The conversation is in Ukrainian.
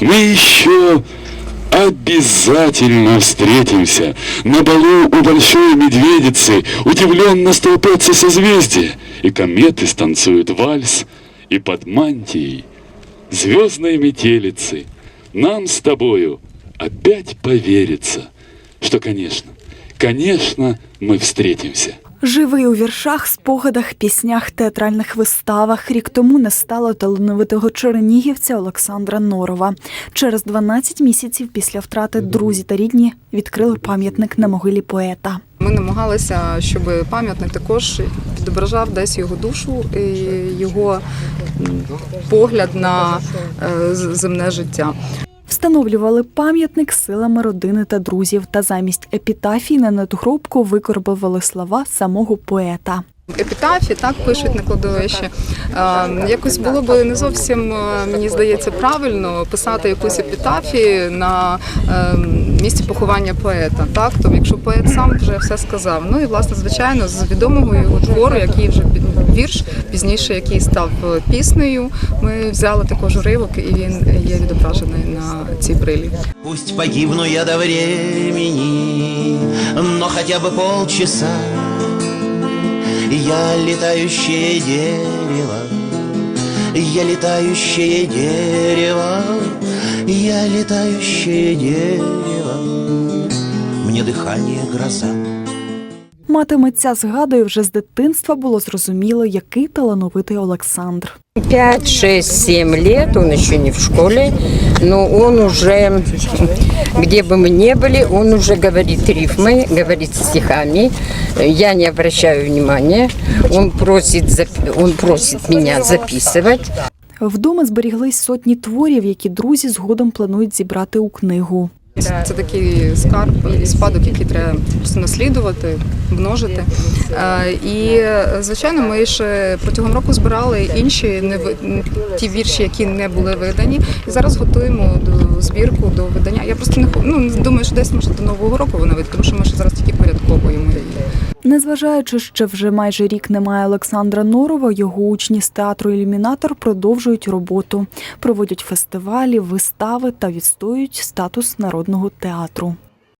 Мы еще обязательно встретимся на балу у Большой Медведицы. Удивленно столпятся созвездия, и кометы станцуют вальс, и под мантией звездной метелицы нам с тобою опять поверится, что, конечно, конечно, мы встретимся. Живий у віршах, спогадах, піснях, театральних виставах. Рік тому не стало талановитого чернігівця Олександра Норова. Через 12 місяців після втрати друзі та рідні відкрили пам'ятник на могилі поета. Ми намагалися, щоб пам'ятник також відображав десь його душу і його погляд на е, земне життя. Встановлювали пам'ятник силами родини та друзів, та замість епітафій на надгробку викорбували слова самого поета. Епітафі так пишуть на кладовищі. Е, Якось було би не зовсім, е, мені здається, правильно писати якусь епітафі на е, місці поховання поета. Так, то якщо поет сам вже все сказав. Ну і власне, звичайно, з відомого його твору, який вже вірш, пізніше який став е, піснею, ми взяли також уривок, і він є відображений на цій брилі. Пусть погибну я до времени, но хотя бы полчаса Я летающее дерево, я летающее дерево, я летающее дерево, мне дыхание гроза. Мати митця згадує, вже з дитинства було зрозуміло, який талановитий Олександр. 5, 6, 7 лет, он еще не в школе, но он уже, где бы мы ни были, он уже говорит рифмы, говорит стихами. Я не обращаю внимания. Он просит, зап- он просит меня записывать. Вдома зберіглись сотні творів, які друзі згодом планують зібрати у книгу. Це такий скарб і спадок, який треба просто наслідувати, множити. Е, І звичайно, ми ще протягом року збирали інші не ті вірші, які не були видані. І зараз готуємо до збірку до видання. Я просто не ну, думаю, що десь може до нового року вона вийде, тому що ми ще зараз тільки порядковуємо її. Незважаючи, що вже майже рік немає Олександра Норова, його учні з театру Ілюмінатор продовжують роботу, проводять фестивалі, вистави та відстоюють статус народного театру.